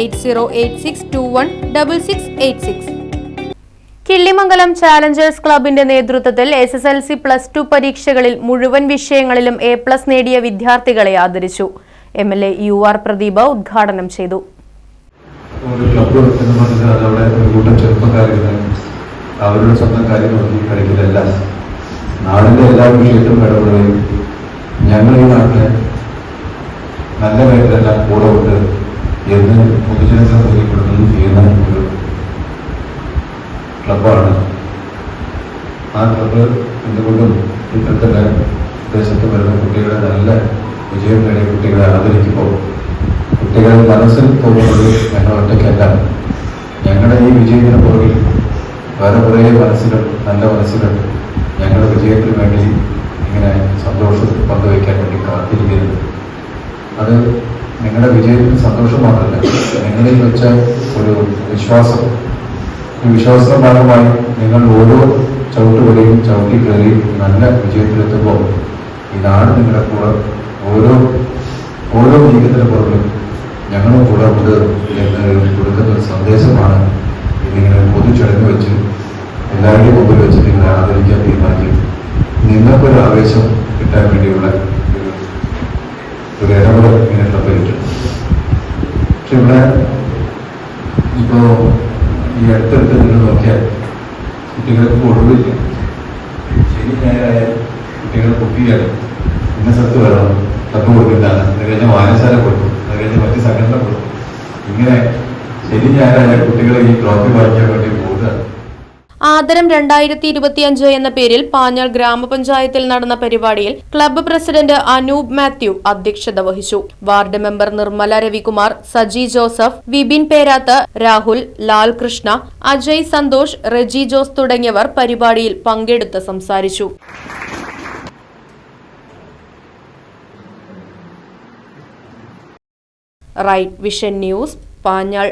Eight zero eight six two one double six eight six. Killimangalam challengers ക്ലബിന്റെ നേതൃത്വത്തിൽ S S L C plus two പരീക്ഷകളിൽ മുഴുവൻ വിഷയങ്ങളിലും A plus നേടിയ വിദ്യാർത്ഥികളെ ആദരിച്ചു. M L A U R Pradeep ഉദ്ഘാടനം ചെയ്തു. അവരുടെ സ്വന്തം കാര്യം നോക്കി കളിക്കുന്നതല്ല നാടിന്റെ എല്ലാ വിഷയത്തിലും ഇടപെടുകയും ഞങ്ങൾ ഈ നാട്ടിലെ നല്ല കാര്യത്തിലെല്ലാം കൂടെ ഉണ്ട് പൊതുജനങ്ങൾ ബോധ്യപ്പെടുത്തുകയും ചെയ്യുന്ന ഒരു ക്ലബ്ബാണ്. ആ ക്ലബ്ബ് എന്തുകൊണ്ടും ഇപ്പോഴത്തെ ദേശത്ത് വരുന്ന കുട്ടികളെ നല്ല വിജയം നേടിയ കുട്ടികളെ ആദരിക്കുമ്പോൾ കുട്ടികളുടെ മനസ്സിൽ തോന്നുന്നത് ഞങ്ങൾ ഒറ്റയ്ക്കല്ല. ഞങ്ങളുടെ ഈ വിജയത്തിന് പുറകിൽ വേറെ കുറേ മനസ്സുകൾ നല്ല മനസ്സുകൾ ഞങ്ങളുടെ വിജയത്തിന് വേണ്ടി ഇങ്ങനെ സന്തോഷം പങ്കുവയ്ക്കാൻ വേണ്ടി കാത്തിരിക്കുന്നത് അത് നിങ്ങളുടെ വിജയത്തിന് സന്തോഷം മാത്രമല്ല നിങ്ങളിൽ വെച്ച ഒരു വിശ്വാസം. ഈ വിശ്വാസത്തിന്റെ ഭാഗമായി നിങ്ങൾ ഓരോ ചവിട്ടുപടിയും ചവിട്ടി കയറി നല്ല വിജയത്തിലെത്തുമ്പോൾ നാട് നിങ്ങളുടെ കൂടെ ഓരോ ഓരോ ജീവിതത്തിന് പുറകിലും ഞങ്ങളും കൂടെ ഉണ്ട് എന്ന് കൊടുക്കുന്ന ഒരു സന്ദേശമാണ് ഇതിങ്ങനെ പൊതുചടങ്ങ് വെച്ച് എല്ലാവരുടെയും മുമ്പിൽ വെച്ച് നിങ്ങളെ ആദരിക്കാൻ തീരുമാനിക്കും. നിങ്ങൾക്കൊരു ആവേശം കിട്ടാൻ വേണ്ടിയുള്ള ഒരു ഒരു ഇടപെടൽ ഇങ്ങനെ ക്ലബിലിട്ടുണ്ട് ഇവിടെ ഇപ്പോ ഈ അടുത്തടുത്ത് നിങ്ങൾ നോക്കിയാൽ കുട്ടികൾക്ക് ഒഴിവില്ല ശനി ഞായറായ കുട്ടികൾ കുട്ടിയാണ് ഇന്ന സ്ഥലത്ത് വരണം തപ്പ് കൊടുക്കണ്ടാണ് അത് കഴിഞ്ഞ വായനശാല കൊടുക്കും അത് കഴിഞ്ഞ് മറ്റ് സംഘടന കൊടുക്കും. ഇങ്ങനെ ശനി ഞായറായ കുട്ടികളെ ഈ ട്രോഫി വായിക്കാൻ വേണ്ടി പോകുക ആദരം രണ്ടായിരത്തി ഇരുപത്തിയഞ്ച് എന്ന പേരിൽ പാഞ്ഞാൾ ഗ്രാമപഞ്ചായത്തിൽ നടന്ന പരിപാടിയിൽ ക്ലബ്ബ് പ്രസിഡന്റ് അനൂപ് മാത്യു അധ്യക്ഷത വഹിച്ചു. വാർഡ് മെമ്പർ നിർമ്മല രവികുമാർ സജി ജോസഫ് വിപിൻ പേരാത്ത് രാഹുൽ ലാൽകൃഷ്ണ അജയ് സന്തോഷ് റെജി ജോസ് തുടങ്ങിയവർ പരിപാടിയിൽ പങ്കെടുത്ത് സംസാരിച്ചു. Right vision news Panjal